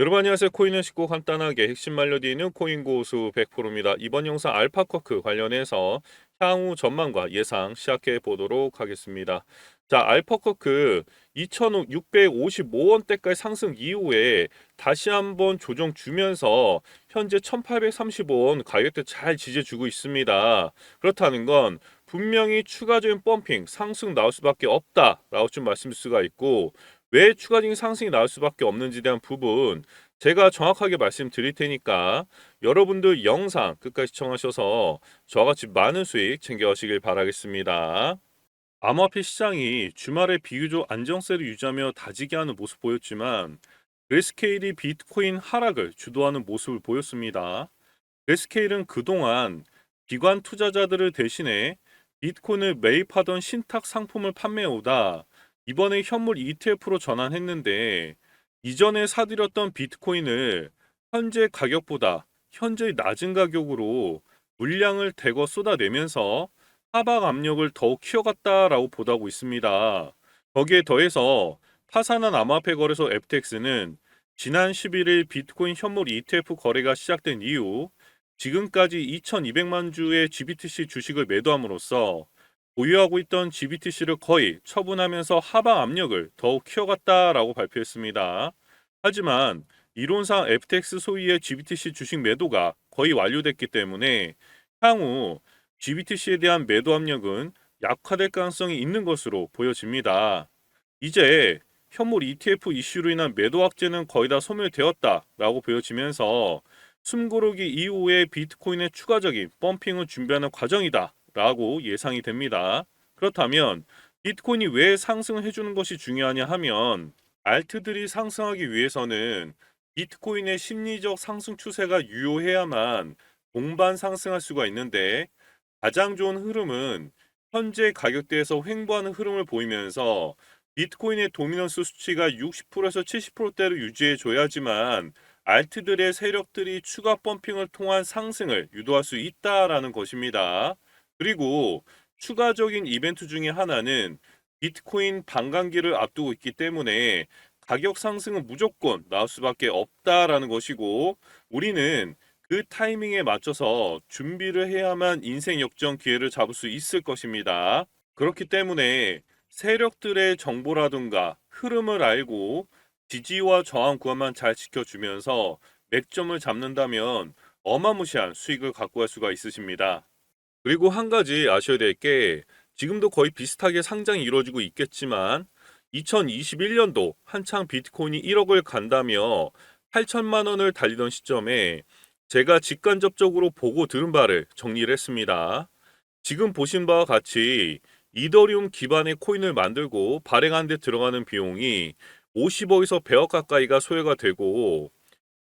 여러분 안녕하세요. 코인을 쉽고 간단하게 핵심 말려드리는 코인 고수 100%입니다. 이번 영상 알파커크 관련해서 향후 전망과 예상 시작해 보도록 하겠습니다. 자, 알파커크 2,655원대까지 상승 이후에 다시 한번 조정 주면서 현재 1,835원 가격대 잘 지지해 주고 있습니다. 그렇다는 건 분명히 추가적인 펌핑 상승 나올 수밖에 없다라고 좀 말씀드릴 수가 있고 왜 추가적인 상승이 나올 수밖에 없는지에 대한 부분 제가 정확하게 말씀드릴 테니까 여러분들 영상 끝까지 시청하셔서 저와 같이 많은 수익 챙겨가시길 바라겠습니다. 암호화폐 시장이 주말에 비교적 안정세를 유지하며 다지게 하는 모습 보였지만 그레스케일이 비트코인 하락을 주도하는 모습을 보였습니다. 그레스케일은 그동안 기관 투자자들을 대신해 비트코인을 매입하던 신탁 상품을 판매해오다 이번에 현물 ETF로 전환했는데 이전에 사들였던 비트코인을 현재 가격보다 현재 낮은 가격으로 물량을 대거 쏟아내면서 하방 압력을 더욱 키워갔다라고 보도하고 있습니다. 거기에 더해서 파산한 암호화폐 거래소 FTX는 지난 11일 비트코인 현물 ETF 거래가 시작된 이후 지금까지 2,200만 주의 GBTC 주식을 매도함으로써 보유하고 있던 GBTC를 거의 처분하면서 하방 압력을 더욱 키워갔다라고 발표했습니다. 하지만 이론상 FTX 소유의 GBTC 주식 매도가 거의 완료됐기 때문에 향후 GBTC에 대한 매도 압력은 약화될 가능성이 있는 것으로 보여집니다. 이제 현물 ETF 이슈로 인한 매도 악재는 거의 다 소멸되었다라고 보여지면서 숨고르기 이후에 비트코인의 추가적인 펌핑을 준비하는 과정이다 라고 예상이 됩니다. 그렇다면 비트코인이 왜 상승을 해주는 것이 중요하냐 하면 알트들이 상승하기 위해서는 비트코인의 심리적 상승 추세가 유효해야만 동반 상승할 수가 있는데 가장 좋은 흐름은 현재 가격대에서 횡보하는 흐름을 보이면서 비트코인의 도미넌스 수치가 60%에서 70%대를 유지해 줘야지만 알트들의 세력들이 추가 펌핑을 통한 상승을 유도할 수 있다라는 것입니다. 그리고 추가적인 이벤트 중에 하나는 비트코인 반감기를 앞두고 있기 때문에 가격 상승은 무조건 나올 수밖에 없다라는 것이고 우리는 그 타이밍에 맞춰서 준비를 해야만 인생 역전 기회를 잡을 수 있을 것입니다. 그렇기 때문에 세력들의 정보라든가 흐름을 알고 지지와 저항 구간만 잘 지켜주면서 맥점을 잡는다면 어마무시한 수익을 갖고 갈 수가 있으십니다. 그리고 한 가지 아셔야 될 게 지금도 거의 비슷하게 상장이 이루어지고 있겠지만 2021년도 한창 비트코인이 1억을 간다며 8천만 원을 달리던 시점에 제가 직간접적으로 보고 들은 바를 정리를 했습니다. 지금 보신 바와 같이 이더리움 기반의 코인을 만들고 발행하는 데 들어가는 비용이 50억에서 100억 가까이가 소요가 되고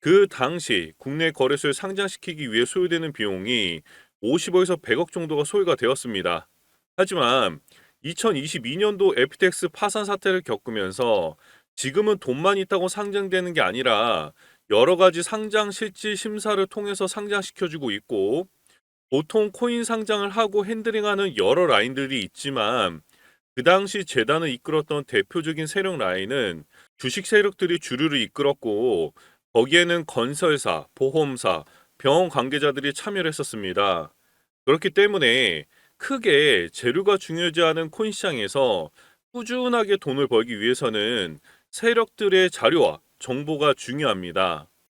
그 당시 국내 거래소에 상장시키기 위해 소요되는 비용이 50억에서 100억 정도가 소요가 되었습니다. 하지만 2022년도 FTX 파산 사태를 겪으면서 지금은 돈만 있다고 상장되는 게 아니라 여러 가지 상장 실질 심사를 통해서 상장시켜주고 있고 보통 코인 상장을 하고 핸들링하는 여러 라인들이 있지만 그 당시 재단을 이끌었던 대표적인 세력 라인은 주식 세력들이 주류를 이끌었고 거기에는 건설사, 보험사, 병원 관계자들이 참여를 했었습니다. 그렇기 때문에 크게 재료가 중요하지 않은 코인 시장에서 꾸준하게 돈을 벌기 위해서는 세력들의 자료와 정보가 중요합니다.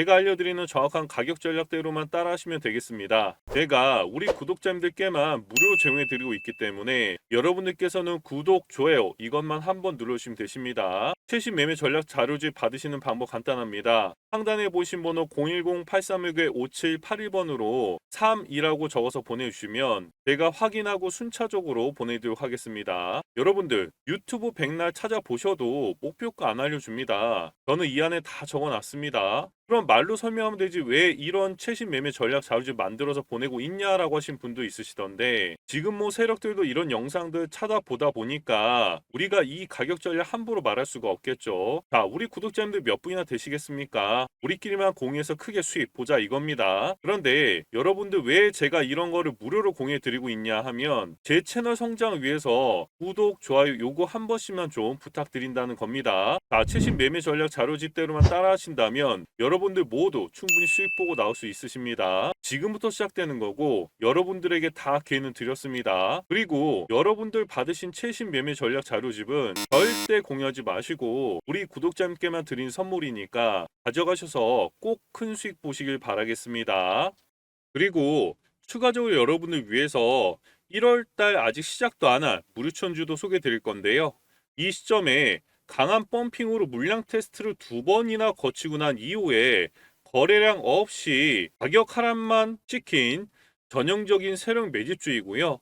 제가 알려드리는 정확한 가격 전략대로만 따라하시면 되겠습니다. 제가 우리 구독자님들께만 무료로 제공해드리고 있기 때문에 여러분들께서는 구독, 좋아요 이것만 한 번 눌러주시면 되십니다. 최신 매매 전략 자료집 받으시는 방법 간단합니다. 상단에 보신 번호 010-8361-5781번으로 32라고 적어서 보내주시면 제가 확인하고 순차적으로 보내드리도록 하겠습니다. 여러분들 유튜브 백날 찾아보셔도 목표가 안 알려줍니다. 저는 이 안에 다 적어놨습니다. 그럼 말로 설명하면 되지 왜 이런 최신 매매 전략 자료집 만들어서 보내고 있냐라고 하신 분도 있으시던데 지금 뭐 세력들도 이런 영상들 찾아보다 보니까 우리가 이 가격 전략 함부로 말할 수가 없겠죠. 자, 우리 구독자님들 몇 분이나 되시겠습니까? 우리끼리만 공유해서 크게 수익 보자 이겁니다. 그런데 여러분들 왜 제가 이런 거를 무료로 공유해 드리고 있냐 하면 제 채널 성장을 위해서 구독, 좋아요 요거 한 번씩만 좀 부탁드린다는 겁니다. 자, 최신 매매 전략 자료집대로만 따라 하신다면 여러분들 모두 충분히 수익 보고 나올 수 있으십니다. 지금부터 시작되는 거고 여러분들에게 다 기회는 드렸습니다. 그리고 여러분들 받으신 최신 매매 전략 자료집은 절대 공유하지 마시고 우리 구독자님께만 드린 선물이니까 가져가셔서 꼭 큰 수익 보시길 바라겠습니다. 그리고 추가적으로 여러분을 위해서 1월달 아직 시작도 안 한 무료천주도 소개해 드릴 건데요. 이 시점에 강한 펌핑으로 물량 테스트를 두 번이나 거치고 난 이후에 거래량 없이 가격 하락만 찍힌 전형적인 세력 매집주의고요.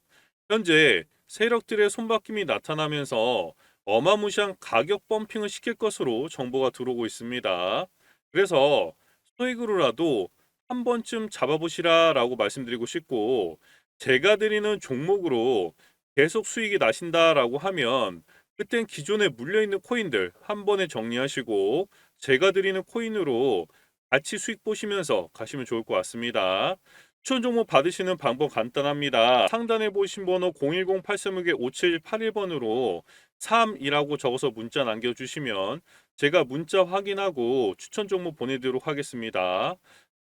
현재 세력들의 손바뀜이 나타나면서 어마무시한 가격 펌핑을 시킬 것으로 정보가 들어오고 있습니다. 그래서 소액으로라도 한 번쯤 잡아보시라 라고 말씀드리고 싶고 제가 드리는 종목으로 계속 수익이 나신다 라고 하면 그땐 기존에 물려있는 코인들 한 번에 정리하시고 제가 드리는 코인으로 같이 수익 보시면서 가시면 좋을 것 같습니다. 추천 종목 받으시는 방법 간단합니다. 상단에 보신 번호 010-8361-5781번으로 3이라고 적어서 문자 남겨주시면 제가 문자 확인하고 추천 종목 보내드리도록 하겠습니다.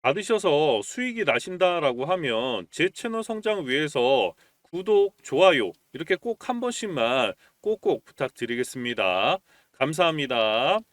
받으셔서 수익이 나신다라고 하면 제 채널 성장을 위해서 구독, 좋아요 이렇게 꼭 한 번씩만 꼭꼭 부탁드리겠습니다. 감사합니다.